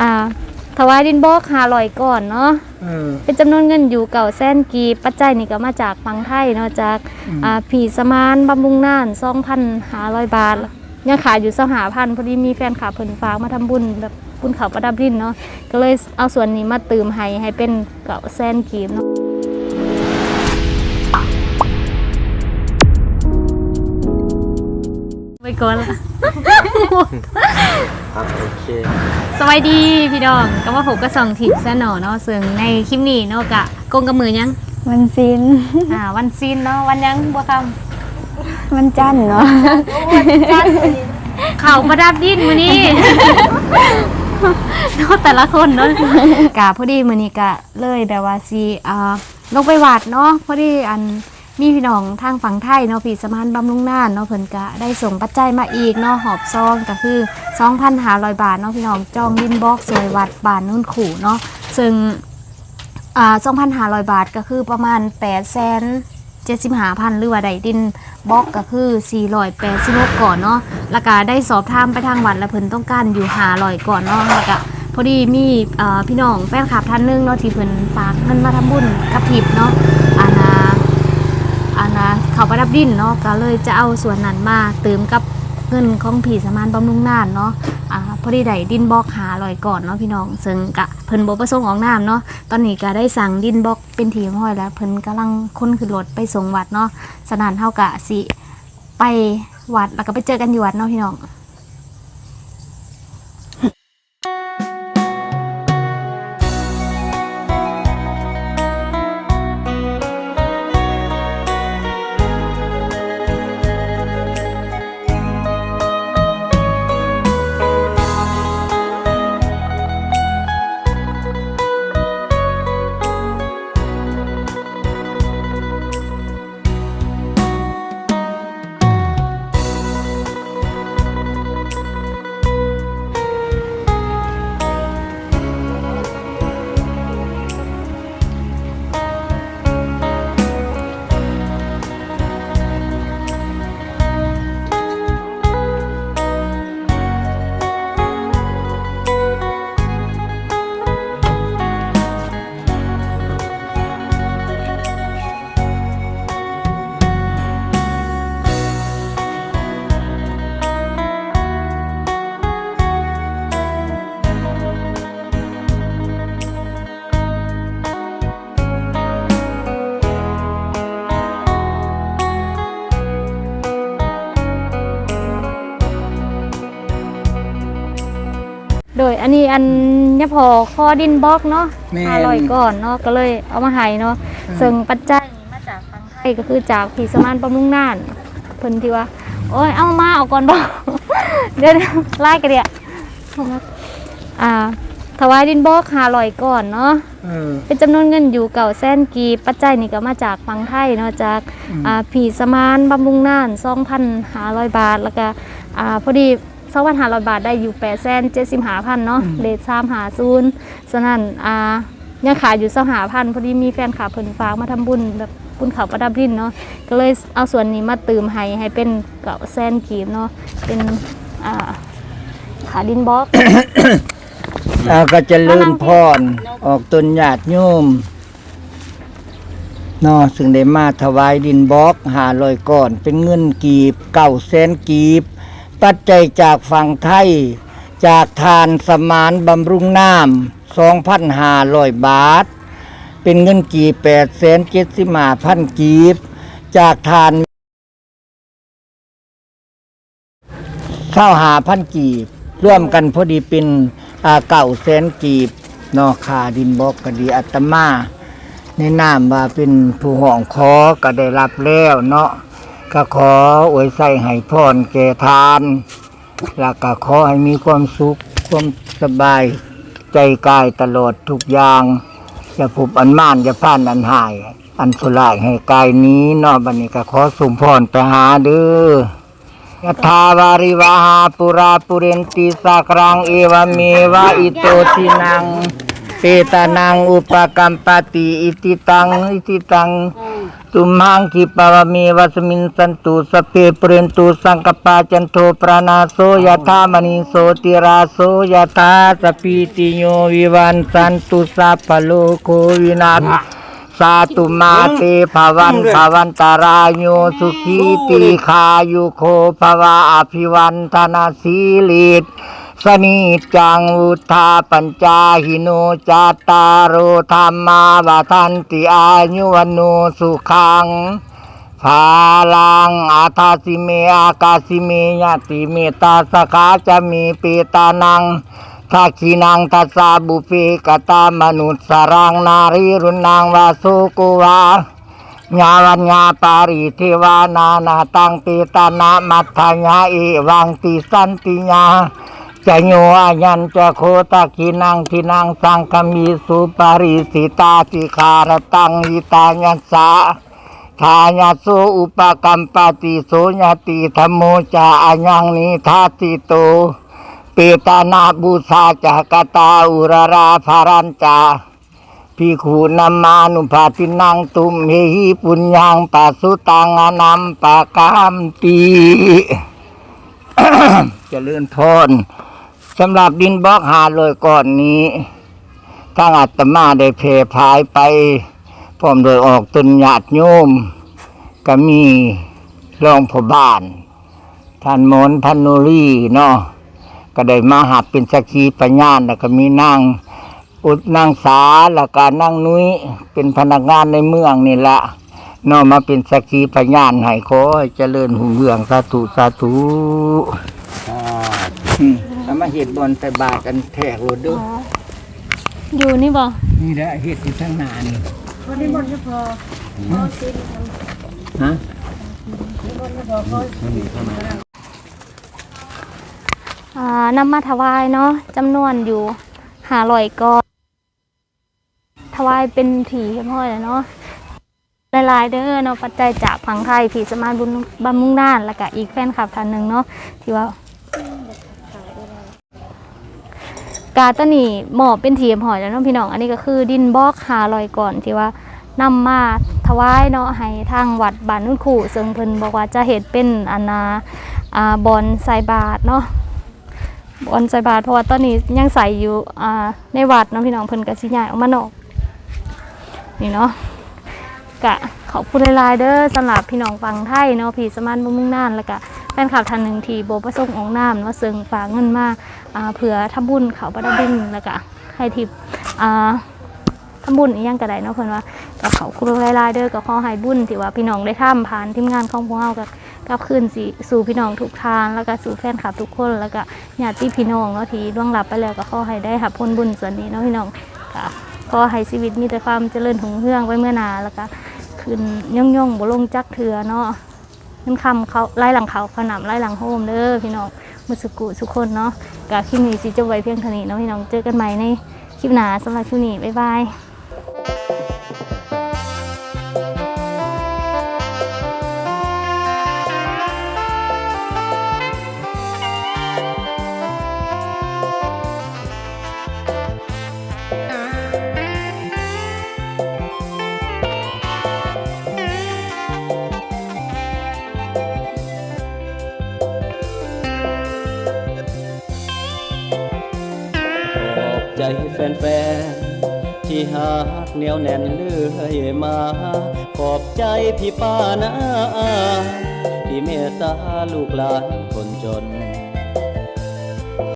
อ่า ถวายดินบอกหาลอยก่อนเนาะเออ เป็นจำนวนเงินอยู่เก่าแสนกีบปัจจัยนี่ก็มาจากฝั่งไทยเนาะจากอืม อ่าผีสมานบำรุงน่าน2,500 บาทยังขายอยู่25,000พอดีมีแฟนคลับเพิ่นฝากมาทำบุญแบบบุญเขาประดับดินเนาะก็เลยเอาส่วนนี้มาเติมให้ให้เป็นเก่าแสนกีบเนาะ ไปก่อนละ ครับ โอเค สวัสดีพี่ดองก็ว่าผมก็ส่องถิดซะหน่อเนาะซึ่งในคลิปนี้เนาะกะกงกับมือยัง วันซินอ่าวันซีนเนาะวันยังบัวควันจันทร์เนาะำข่าวประดับดินมือนี้เนาะแต่ละคนเนาะกะพอดีมือนี้กะเลยแบบว่าซีอ่าลงไปวัดเนาะพอดีอัน มีพี่น้องทางฝั่งไทยเนาะพี่สมานบำรุงน่านเนาะเพิ่นกะได้ส่งปัจจัยมาอีกเนาะหอบซองก็คือ2,500 บาทเนาะพี่น้องจองดินบ็อกซ์สวยวัดบ้านนุ่นขู่เนาะซึ่งอ่า2,500 บาทก็คือประมาณ8แสน75,000หรือว่าได้ดินบล็อกก็คือ 486ก่อนเนาะแล้วก็ได้สอบถามไปทางวัดแล้วเพิ่นต้องการอยู่500ก่อนเนาะแล้วก็พอดีมีเอ่อพี่น้องแฟนคลับท่านนึงเนาะที่เพิ่นฝากเงินมาทำบุญกับทิพย์เนาะับดินเนาะก็เลยจะเอาส่วนนั้นมาเติมกับเงินของผีสมานบำรุงน่านเนาะอ่าพอดีได้ดินบล็อกหาลอยก่อนเนาะพี่น้องซึ่งกะเพิ่นบ่ประสงค์ออกน้ำเนาะตอนนี้ก็ได้สั่งดินบล็อกเป็นทีมห้อยแล้วเพิ่นกำลังค้นขึ้นรถไปส่งวัดเนาะสนานเท่ากะสิไปวัดแล้วก็ไปเจอกันอยู่วัดเนาะพี่น้อง อันนี้อันเนี่ยพอคอดินบล็อกเนาะแม่นหาลอยก่อนเนาะก็เลยเอามาให้เนาะซึ่งปัจจัยนี้มาจากฝั่งไทยก็คือจากผีสมานบำรุงน่านเพิ่นที่ว่า โอ้ยเอามาเอาก่อนบ่เดี๋ยวๆไล่กันเดียวอ่าถวายดินบล็อกหาลอยก่อนเนาะ เออ เป็นจำนวนเงินอยู่เก่าแสนกีบปัจจัยนี่ก็มาจากฝั่งไทยเนาะจากอืม อ่าผีสมานบำรุงน่าน 2,500 บาท แล้วก็อ่าพอดี 2,500บาทได้อยู่8แสน75,000เนาะเลท350ฉะนั้นอ่ายังขายอยู่25,000พอดีมีแฟนคลับเพิ่นฝากมาทำบุญแบบบุญเขาประดับดินเนาะก็เลยเอาส่วนนี้มาเติมให้ให้เป็นเก่าแสนกีบเนาะเป็นอ่าขาดินบล็อกอ่าก็เจะเลื่นพรออกตนญาติโยมเนาะซึ่งได้มาถวายดินบล็อกหาลอยก่อน เป็นเงินกีบเก่าแสนกีบ ปัจจัยจากฝั่งไทย จากทานสมานบำรุงน้ำสองพันหาลอยบาท เป็นเงินกีบแปดแสนเจ็ดสิบห้าพันกีบ จากทานเข้าหาพันกีบ ร่วมกันพอดีเป็นอาเก่าแสนกีบนอขาดินบอกก็ดีอัตมา ในนามว่าเป็นผู้ห้องขอก็ได้รับแล้วเนาะ ก็ขออวยใส่ให้พรแก่ทาน แล้วก็ขอให้มีความสุข ความสบาย ใจกายตลอดทุกอย่างอย่าผูกอันม่านอย่าผ่านอันหาย อันสุรายให้กายนี้นาะบัดนี้ก็ขอสุมพรไปหาเด้อยะทาวาริวหาปุราปุเรนติสากรังเอวเมวะอิโตทินังเปตานังอุปกัมปติอิติตังอิติตัง ตุมังคิปะวะเมวัสมินสันตุสพเพปเรนตุสังกปาจันโทปรานาโสยถามณีโสติราโสยถาสพพิติโยวิวันสันตุสัพพะโลกโควินาศสาตุมาเตภวันภวันตารายโยสุขีติขายุโคภวะอภิวันธนาสีลิต สนิจังวุธาปัญจาหิโนจาตารโรธรรมาวาทันติอายุวันโนสุขังภาลังอาทาสิเมอากาสิเมยติเมตาสกาจะมีปีตานังทักขินังทัสสาบุเพกตามนุษสรังนารีรุนังวาสุกุวาญาวัญญาปาริเทวานานาตังเปตานามัทธญาเอวังติสันติญา จะโยอายันจะโคตะกินังทินังสังคมีสุปาริสิตาติคารตังอิตาญัสสาทายาโสอุปกัมปติโสญาติธรรมโมจาอัญังนิทาติโตเปตานาบูชาจักตาอุรราภารันจาพิขูนามานุภาตินังตุมเฮหิปุญญังปัสสุตังอนัมปะกามตีเจริญพร สำหรับดินบล็อกหาเลยก่อนนี้ทางอาตมาได้เพพายไปพร้อมโดยออกตุนญาติโยม ก็มีรองพบ้าน ท่านมนพันนุรีเนาะก็ได้มาหับเป็นสักขีพยาแล้วก็มีนางอุดนางสาแล้วก็นางนุ้ยเป็นพนักงานในเมืองนี่ละเนอมาเป็นสักขีพยาให้ขอเจริญหุ่งเรืองสาธุสาธุ เอามาเห็ดบอลใส่บาทกันแทกรถด้วยอยู่นี่บ่นี่แหละเห็ดที่ทั้งหนานี่วันนี้บอลจะพอฮะอ่านำมาถวายเนาะจำนวนอยู่หาลอยก้อนถวายเป็นผีเรียบร้อยแล้วเนาะหลายๆเด้อเนาะปัจจัยจากฝั่งไทยผีสมานบุญบำมุงด้านแล้วก็อีกแฟนคลับท่านหนึ่งเนาะที่ว่า กาตวนี่หมอบเป็นทีมหอยแล้วน้องพี่น้องอันนี้ก็คือดินบล็อกหาลอยก่อนที่ว่านำมาถวายเนาะให้ทางวัดบ้านนุ่นขู่ซึ่งเพิ่นบอกว่าจะเห็ดเป็นอันนาอ่าบอลใส่บาทเนาะบอลใส่บาทเพราะว่าตอนนี้ยังใส่อยู่อ่าในวัดเนาะพี่น้องเพิ่นก็สิย้ายออกมานอกนี่เนาะกะขอบคุณหลายๆเด้อสำหรับพี่น้องฟังไทยเนาะพี่สมานบุญมุ่งน่านแล้วก็ แฟนคลับท่านหนึ่งที่โบประสงค์ออกน้ำเนาซึ่งฝากเงินมาเผื่อทำบุญเขาประดับบุญแล้วก็ให้ทิปอ่าทำบุญอีกอย่างก็ได้เนาะเพิ่นว่ากับเขาครูหลายๆเด้อก็ขอให้บุญที่ว่าพี่น้องได้ทำผ่านทีมงานของพวกเรากับกับคืนสิสู่พี่น้องทุกทางแล้วก็สู่แฟนคลับทุกคน แล้วก็ญาติพี่น้องเนาะที่ล่วงลับไปแล้วก็ข้อให้ได้รับผลบุญส่วนนี้เนาะพี่น้องก็ขอให้ชีวิตมีแต่ความเจริญหงเฮืองไว้เมื่อนาแล้วก็ขึ้นย่องย่องบ่ลงจักเถือเนาะ ขั้นคำเขาไล่หลังเขาขนำไล่หลังโฮมเด้อพี่น้องมุสุกุทุกคนเนาะกะคลิปนี้สิจะไว้เพียงเท่านี้เนาะพี่น้องเจอกันใหม่ในคลิปหน้าสำหรับคลิปนี้บ๊ายบาย ใจแฟนๆที่หากเหนียวแน่นเลื่อยมา ขอบใจพี่ป้านะที่เมตตาลูกหลานคนจน